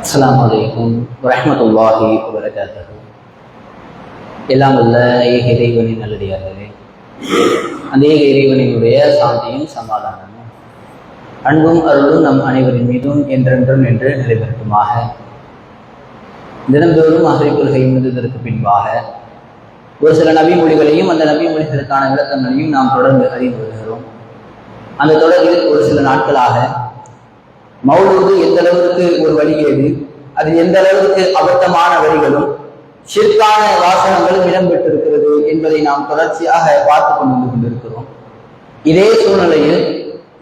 அஸ்ஸலாமு அலைக்கும் வரஹ்மத்துல்லாஹி எல்லாம் உள்ள ஏக இறைவனின் நல்லடியார்களே. அந்த ஏக இறைவனினுடைய சாந்தியும் சமாதானமும் அன்பும் அருளும் நம் அனைவரின் மீதும் என்றென்றும் என்று நிறைவேற்றுமாக தினந்தோறும் அகரி கொள்கை முடிந்ததற்கு பின்பாக ஒரு சில நபி மொழிகளையும் அந்த நபி மொழிகளுக்கான விளக்கங்களையும் நாம் தொடர்ந்து அறிந்து வருகிறோம். அந்த தொடரில் ஒரு சில நாட்களாக மௌலூது எந்த அளவுக்கு ஒரு வழிகேடு அது எந்த அளவுக்கு அபத்தமான வரிகளும் சிற்கான வாசகங்களும் இடம்பெற்றிருக்கிறது என்பதை நாம் தொடர்ச்சியாக பார்த்து கொண்டு கொண்டிருக்கிறோம். இதே சூழ்நிலையில்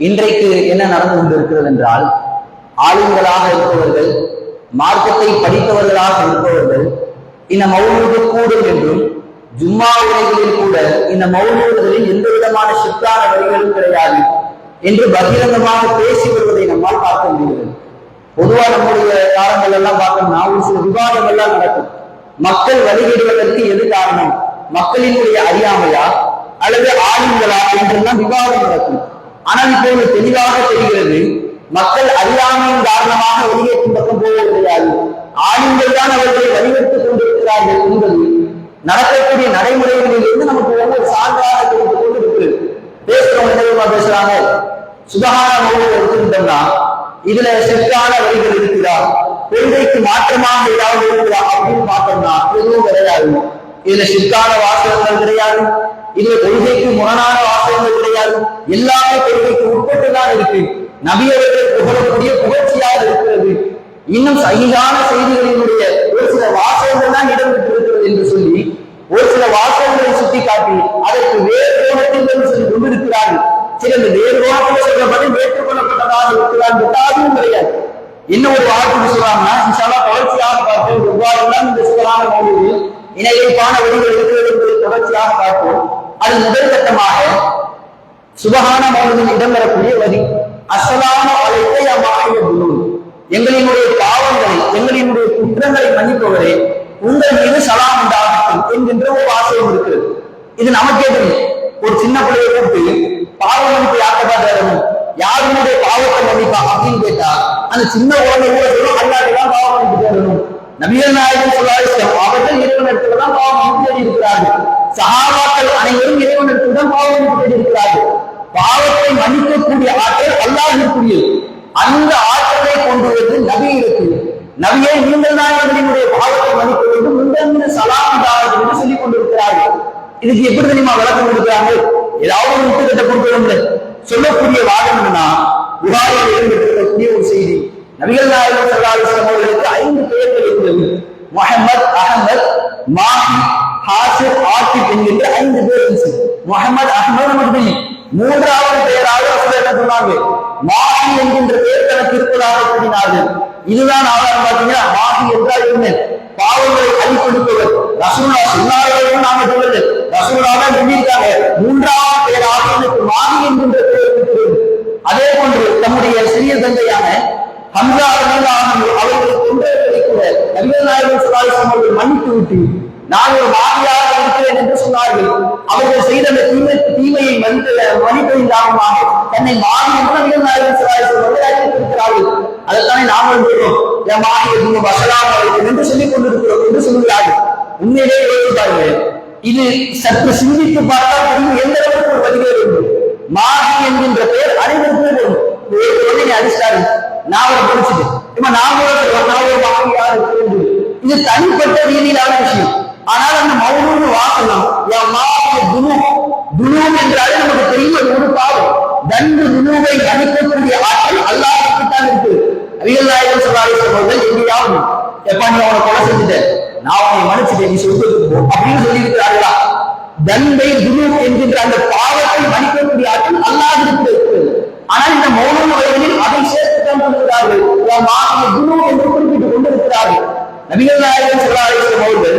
இன்றைக்கு என்ன நடந்து கொண்டிருக்கிறது என்றால் ஆளுங்களாக இருப்பவர்கள் மார்க்கத்தை படித்தவர்களாக இருப்பவர்கள் இந்த மௌலூது கூடும் என்றும் ஜும்மா உரைகளில் கூட இந்த மௌலூதுகளில் எந்த விதமான சிற்கான வரிகளும் கிடையாது. என்று பகிரங்கமாக பேசி வருவதை நம்மால் பார்க்க முடிகிறது. பொதுவா நம்முடைய காலங்கள் எல்லாம் பார்த்தோம்னா ஒரு சில விவாதம் எல்லாம் நடக்கும். மக்கள் வழிகிடுவதற்கு எது காரணம்? மக்களினுடைய அறியாமையா? அல்லது ஆளுங்களா என்றெல்லாம் விவாதம் நடக்கும். ஆனால் இப்போது தெளிவாக தெரிகிறது மக்கள் அறியாமையின் காரணமாக வெளியேற்றும் பக்கம் போவது கிடையாது ஆளுங்கள் தான் அவர்களை வழிவகுத்துக் கொண்டிருக்கிறார்கள் என்பது நடக்கக்கூடிய நடைமுறைகளில் இருந்து நமக்கு ஒவ்வொரு சான்றாக தெரிந்து கொண்டு இருக்கிறது. பேசுறவங்க தெரியுமா பேசுறாங்க? சுபகான மௌனம் எடுத்துக்கிட்டோம்னா இதுல செட்டான வழிகள் இருக்குதா? கொள்கைக்கு மாற்றமாக ஏதாவது இருக்குதா அப்படின்னு பார்த்தோம்னா எதுவும் கிடையாது. இதுல சிற்கான வாசகங்கள் கிடையாது. இதுல கொள்கைக்கு முரணான வாசகங்கள் கிடையாது. எல்லாமே கொள்கைக்கு உட்பட்டு தான் இருக்கு. நபியவர்கள் புகழக்கூடிய புகழ்ச்சியாக இருக்கிறது. இன்னும் சகிதான செய்திகளினுடைய ஒரு சில வாசகங்கள் தான் இடம்பெற்றிருக்கிறது ஒரு சில வாசகங்களை சுட்டி காட்டி அதற்கு வேறு கோணத்தில் சொல்லி கொண்டிருக்கிறார்கள். சில இந்த வேறு கோணத்தில் சொல்றபடி ஏற்றுக்கொள்ளப்பட்டதாக இருக்கிறார் அதுவும் கிடையாது. என்ன ஒரு வார்த்தை சொல்றாங்கன்னா இன்ஷால்லா தொடர்ச்சியாக பார்ப்போம். எவ்வாறுலாம் இந்த சிவரான மொழியில் இணையப்பான வழிகள் இருக்கிறது என்பதை தொடர்ச்சியாக பார்ப்போம். அது முதல் கட்டமாக சுபகான மௌனத்தில் இடம்பெறக்கூடிய வரி. அசலான அழைத்தை அம்மாய குரு எங்களினுடைய பாவங்களை எங்களினுடைய குற்றங்களை மன்னிப்பவரே உங்கள் மீது சலாம் உண்டாகட்டும் என்கின்ற ஒரு ஆசையும் இருக்கிறது. இது நமக்கே தெரியும். ஒரு சின்ன பிள்ளையை கூப்பிட்டு பாவ மன்னிப்பு யார்கிட்ட தரணும் யாருடைய பாவத்தை மன்னிப்பா? அப்படின்னு கேட்டா அந்த சின்ன உடனே கூட சொல்லும் அல்லாட்டெல்லாம் பாவ மன்னிப்பு தேடணும் நபிகள் நாயகம் சொல்லாத அவர்கள் இறைவனிடத்துல தான் பாவ மன்னிப்பு தேடி இருக்கிறார்கள் சகாபாக்கள் அனைவரும் இறைவனிடத்தில் தான் பாவ மன்னிப்பு தேடி இருக்கிறார்கள் பாவத்தை மன்னிக்கக்கூடிய ஆற்றல் அல்லாஹிற்குரியது அந்த ஆற்றலை கொண்டு வந்து நபி இருக்கு நபியை நீங்கள் தான் எங்களினுடைய பாவத்தை மன்னிக்க வேண்டும். உங்கள் மீது சலாம் தான் கொடுக்கிறார்கள். இதுக்கு எப்படி தெரியுமா விளக்கம் கொடுக்கிறாங்க? ஏதாவது ஒரு முட்டுக்கட்டை கொடுக்கணும்ல சொல்லக்கூடிய வாதம் என்னன்னா புகாரில் இடம்பெற்றிருக்கக்கூடிய ஒரு செய்தி. நபிகள் நாயகம் சல்லாஹம் அவர்களுக்கு ஐந்து பெயர்கள் இருந்தது. முகமது அகமது மாஹி ஹாசிப் ஆசிப் என்கின்ற ஐந்து பேர் இருந்துச்சு முகமது அகமது நமக்கு தெரியும் மூன்றாவது பெயராக என்ன சொன்னாங்க. மாஹி என்கின்ற பெயர் தனக்கு இருப்பதாக கூறினார்கள். இதுதான் ஆதாரம் பார்த்தீங்கன்னா மாஹி என்றால் என்ன பாவங்களை அழிக்கொடுப்பவர் ரசூலா சொன்னார்கள் நாம சொல்லல ரசூலா தான் சொல்லியிருக்காங்க. மூன்றாவது பேர் எனக்கு மாஹி என்கின்ற பேர் அதே போன்று தம்முடைய சிறிய தந்தையான ஹம்சா ரலியல்லாஹு அவர்களை கொண்டவர்களை கூட நபிகள் நாயகம் ஸல்லல்லாஹு அவர்கள் மன்னித்து விட்டு நான் ஒரு மாறியாக சொன்னார்கள். அவர்கள் செய்த அந்த தீமை தீமையை மனித மன்னிப்பதின் காரணமாக தன்னை மாறி என்று நபிகள் அதைத்தானே நாங்கள் சொல்றோம் என் மாறி எதுவும் வசலாம் என்று சொல்லிக் கொண்டிருக்கிறோம் என்று சொல்கிறார்கள். உண்மையிலே யோசிச்சு இது சற்று சிந்தித்து பார்த்தால் தெரியும் எந்த அளவுக்கு ஒரு பதிவே வேண்டும். மாகி என்கின்ற பெயர் அனைவருக்குமே வரும். ஒரு குழந்தைங்க அடிச்சாரு. நான் படிச்சுட்டு இப்ப நான் கூட சொல்றேன், நான் ஒரு மாகியாக இது தனிப்பட்ட ரீதியிலான விஷயம். ஆனால் அந்த மௌனூர் என்றாலே நமக்கு தெரியும் அது ஒரு பாவம். தண்டு துணுவை அனுப்பக்கூடிய ஆற்றல் அல்லாஹுக்கு தான் இருக்கு. அரியல் நாயகம் சொல்லாலே சொல்வார்கள் எங்கேயாவது எப்பா நீ அவனை கொலை செஞ்சுட்டேன் நான் அவனை மன்னிச்சுட்டேன் நீ சொல்றதுக்கு போ அப்படின்னு சொல்லியிருக்கிறார்களா? தண்டை குரு என்கின்ற அந்த பாவத்தை மன்னிக்கக்கூடிய ஆற்றல் அல்லாஹ்விற்கு இருக்கிறது ஆனால் இந்த மௌனம் வகைகளில் அதை சேர்த்து தான் கொண்டிருக்கிறார்கள் குரு என்று குறிப்பிட்டுக் கொண்டிருக்கிறார்கள். நபிகள் நாயகம் சொல்லாலேஸ்வரம் அவர்கள்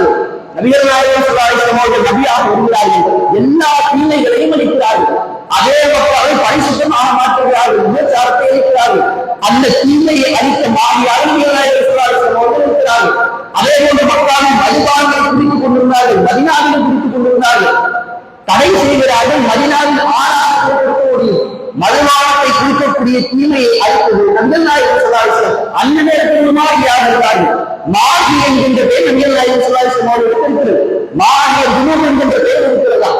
இருக்கிறார்கள். நபிகள் நாயகம் சொல்லாலேஸ்வரம் அவர்கள் நபியாக இருக்கிறார்கள். எல்லா தீமைகளையும் அளிக்கிறார்கள். அதே மக்களை பரிசுத்தமாக மாற்றுகிறார்கள் விபச்சாரத்தை அளிக்கிறார்கள். அந்த தீமையை அளித்த மாறியாக இருக்கிறார்கள். அதே போன்ற மக்களும் மதுபானங்களை குடித்துக் கொண்டிருந்தார்கள் மதினாவிலும் குடித்துக் கொண்டிருந்தார்கள். தடை செய்கிறார்கள் மதினாவில் ஆறாக மதுபானத்தை குடிக்கக்கூடிய தீமையை அளித்தது நந்தன் நாயகம் சொல்லாசம் அந்த நேரத்தில் மாறியாக இருந்தார்கள். மாகி என்கின்ற பேர் நந்தன் நாயகர் இருக்கிறது. மாகிய குணம் என்கின்ற பேர் இருக்கிறதா?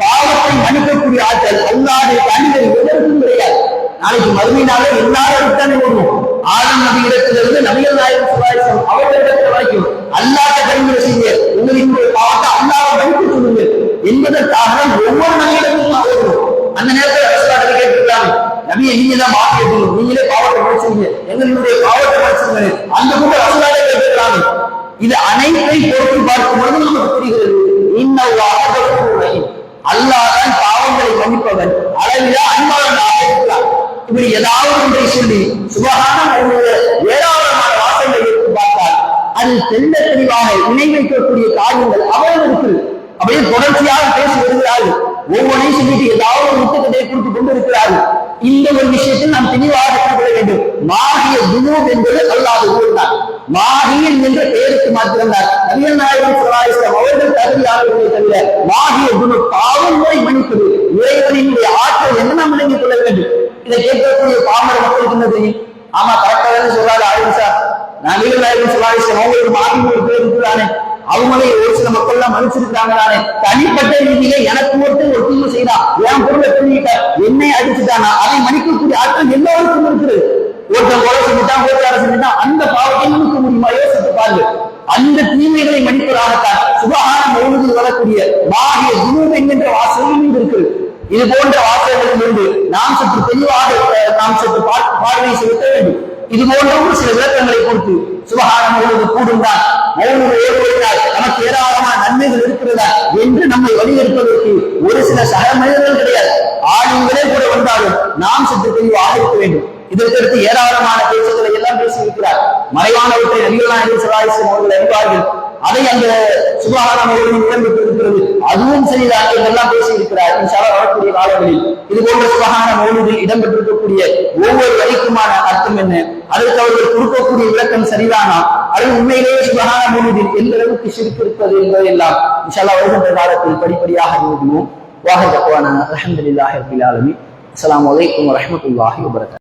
பாவத்தை மன்னிக்கக்கூடிய ஆற்றல் எதற்கும் கிடையாது. நாளைக்கு மறுமை எல்லாரும் தானே வருவோம் ஆதம் நபி இடத்திலிருந்து நபிகள் நாயகம் அவர்களிடத்தில் வரைக்கும் அல்லாத பரிந்துரை செய்ய உங்களின் பாவத்தை அல்லாத சொல்லுங்க என்பதற்காக ஒவ்வொரு நபியிடமும் வருவோம் அந்த நேரத்தில் ரசலாட்டு கேட்டிருக்காங்க நபியை நீங்க தான் மாற்றி நீங்களே பாவத்தை மன்னிச்சுங்க எங்களுடைய பாவத்தை மன்னிச்சுங்க அந்த கூட இது அனைத்தை பொறுத்து பார்க்கும் பொழுது நமக்கு புரிகிறது. இன்னும் அல்லாதான் பாவங்களை மன்னிப்பவன். அளவிலா அன்பாளனாக இருக்கிறான். இப்படி ஏதாவது ஒன்றை சொல்லி சுபகான ஏராளமான வாசங்களை எடுத்து பார்த்தால் அது தெல்ல தெளிவாக இணை வைக்கக்கூடிய காரியங்கள் அவ்வளவு இருக்கு அப்படியே தொடர்ச்சியாக பேசி வருகிறார்கள். ஒவ்வொன்றையும் சொல்லிட்டு ஏதாவது ஒரு முத்துக்கட்டை கொடுத்து கொண்டு இருக்கிறார்கள் இந்த ஒரு விஷயத்தில் நாம் தெளிவாக கொள்ள வேண்டும். மாகிய குணூப் என்பது அல்லாத ஊர்தான் மாகியன் என்ற பெயருக்கு மாத்திருந்தார் நபிகள் நாயகம் சலாஹிஸ்லாம் அவர்கள் தகுதியாளர்களை தவிர மாகிய பாவம் போய் மன்னிப்பது இறைவனினுடைய ஆற்றல் என்ன நாம் விளங்கிக் கொள்ள வேண்டும். இதை கேட்கக்கூடிய பாமர மக்களுக்கு என்ன தெரியும்? ஆமா கரெக்டாக சொல்றாரு ஆயுள் சார். நபிகள் நாயகம் சலாஹிஸ்லாம் அவங்களுக்கு மாகி ஒரு பேர் இருக்கிறானே அவங்களே ஒரு சில மக்கள் எல்லாம் மன்னிச்சிருக்காங்க தானே தனிப்பட்ட ரீதியில எனக்கு ஒருத்தர் ஒரு தீங்கு செய்தான் என் பொருளை திரும்பிட்ட என்னை அடிச்சுட்டானா? அதை மன்னிக்கக்கூடிய ஆற்றல் எல்லோருக்கும் இருக்குது ஒருத்தன் கொலை செஞ்சுட்டான் கோச்சாரம் செஞ்சுட்டான் அந்த பாவத்தை மன்னிக்க முடியுமா யோசித்து பாருங்க அந்த தீமைகளை மன்னிப்பதாகத்தான் சுபகான மௌனத்தில் வரக்கூடிய மாகிய குணம் என்கின்ற வாசகம் இருக்குது இது போன்ற வாசகங்களில் இருந்து நாம் சற்று தெளிவாக நாம் சற்று பார்த்து பார்வை செலுத்த வேண்டும். இது போன்ற ஒரு சில விளக்கங்களை கொடுத்து சுபகான மௌனது கூடும் தான் மௌனது ஏற்படுகிறார் நமக்கு ஏராளமான நன்மைகள் இருக்கிறதா என்று நம்மை வலியுறுத்துவதற்கு ஒரு சில சக மனிதர்கள் கிடையாது. ஆளுங்களே கூட வந்தாலும் நாம் சற்று தெளிவாக இருக்க வேண்டும். இதற்கடுத்து ஏராளமான பேச்சு மறைவானவற்றை நபிகள் நாயகம் சலாஹிஸ்லாம் அவர்கள் அறிவார்கள். அதை அந்த சுகாதாரம் இடம்பெற்று இருக்கிறது அதுவும் சரிதான் எல்லாம் பேசி இருக்கிறார் வரக்கூடிய காலங்களில் இது போன்ற சுகாதார மௌலியில் இடம்பெற்றிருக்கக்கூடிய ஒவ்வொரு வரிக்குமான அர்த்தம் என்ன? அதற்கு அவர்கள் கொடுக்கக்கூடிய விளக்கம் சரிதானா? அது உண்மையிலேயே சுகாதார மௌலியில் எந்த அளவுக்கு சிரிப்பு இருக்கிறது என்பதையெல்லாம் இன்ஷால்லா வருகின்ற காலத்தில் படிப்படியாக எழுதுவோம் வாஹர் தக்குவான அலமதுல்லாஹி ரபில் ஆலமி அஸ்ஸலாமு அலைக்கும் வரஹ்மத்துல்லாஹி